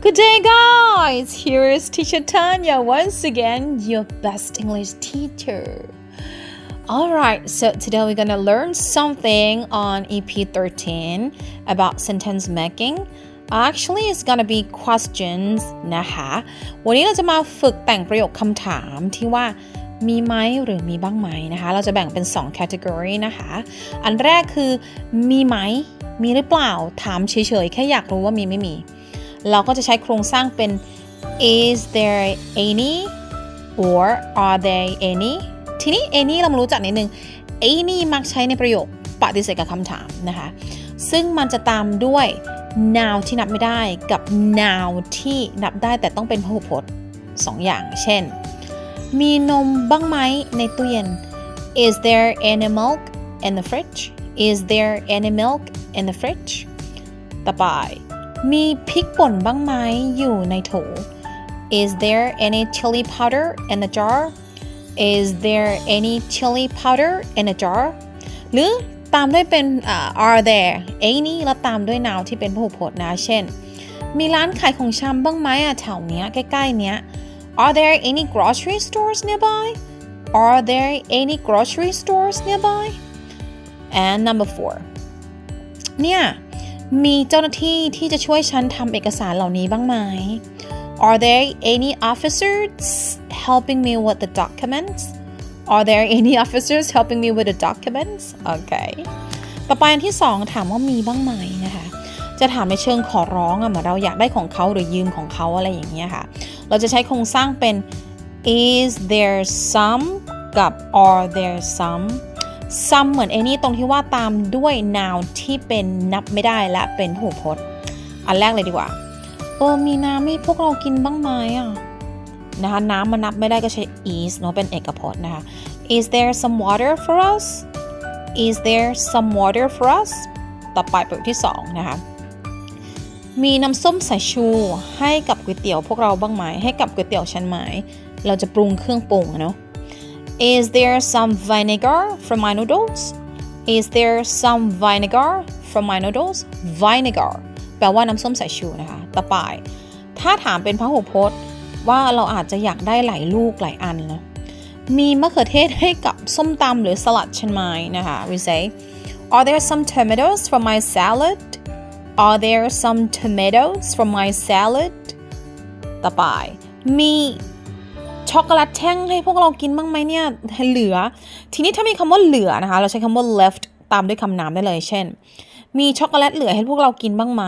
Good day, guys! Here is Teacher Tanya once again, your best English teacher. Alright, so today we're gonna learn something on EP 13 about sentence making. Actually, it's gonna be questions นะคะ วันนี้เราจะมาฝึกแต่งประโยคคำถามที่ว่ามีไหมหรือมีบ้างไหมนะคะ เราจะแบ่งเป็น 2 category นะคะ อันแรกคือมีไหม มีหรือเปล่า ถามเฉยๆ แค่อยากรู้ว่ามีไม่มี เราก็จะใช้โครงสร้างเป็น is there any or are there any ทีนี้ any เรามารู้จักนิดนึง any มักใช้ในประโยคปฏิเสธกับคำถามนะคะ ซึ่งมันจะตามด้วย now ที่นับไม่ได้กับ now ที่นับได้แต่ต้องเป็นพหูพจน์สองอย่าง เช่น มีนมบ้างไหมในตู้เย็น Is there any milk in the fridge Is there any milk in the fridge ต่อไป มีพริกป่นบ้างไหมอยู่ในโถ Is there any chili powder in the jar Is there any chili powder in a jar หรือตามด้วยเป็นอ่า are there any แล้วตามด้วย now ที่เป็นพหูพจน์นะ เช่น มีร้านขายของชำบ้างไหมอะแถวเนี้ย ใกล้ๆเนี้ย Are there any grocery stores nearby Are there any grocery stores nearby and number four เนี่ย มีเจ้าหน้าที่ที่จะช่วยฉันทำเอกสารเหล่านี้บ้างไหม Are there any officers helping me with the documents Are there any officers helping me with the documents โอเคต่อไปอันที่สองถามว่ามีบ้างไหมนะคะจะถามในเชิงขอร้องอะเหมือนเราอยากได้ของเขาหรือยืมของเขาอะไรอย่างเงี้ยค่ะ เราจะใช้โครงสร้างเป็น is there some กับ are there some some เหมือน any ตรงที่ว่าตามด้วย noun ที่เป็นนับไม่ได้และเป็นหูพจน์ อันแรกเลยดีกว่า เออ มีน้ำให้พวกเรากินบ้างไหมอะนะคะน้ำมันนับไม่ได้ก็ใช้ is เนอะเป็นเอกพจน์นะคะ is there some water for us is there some water for us ต่อไปประโยคที่สองนะคะ มีน้ำส้มสายชูให้กับก๋วยเตี๋ยวพวกเราบ้างไหมให้กับก๋วยเตี๋ยวฉันไหมเราจะปรุงเครื่องปรุงเนาะ Is there some vinegar for my noodles Is there some vinegar for my noodles vinegar แปลว่าน้ำส้มสายชูนะคะต่อไปถ้าถามเป็นพหูพจน์ ว่าเราอาจจะอยากได้หลายลูกหลายอันนะ มีมะเขือเทศให้กับส้มตำหรือสลัดฉันไหมนะคะ we say Are there some tomatoes for my salad Are there some tomatoes for my salad ต่อไปมี ช็อกโกแลตแท่งให้พวกเรากินบ้างไหมเนี่ยเหลือ ทีนี้ถ้ามีคำว่าเหลือนะคะ เราใช้คำว่า left ตามด้วยคำนามได้เลย เช่น มีช็อกโกแลตเหลือให้พวกเรากินบ้างไหม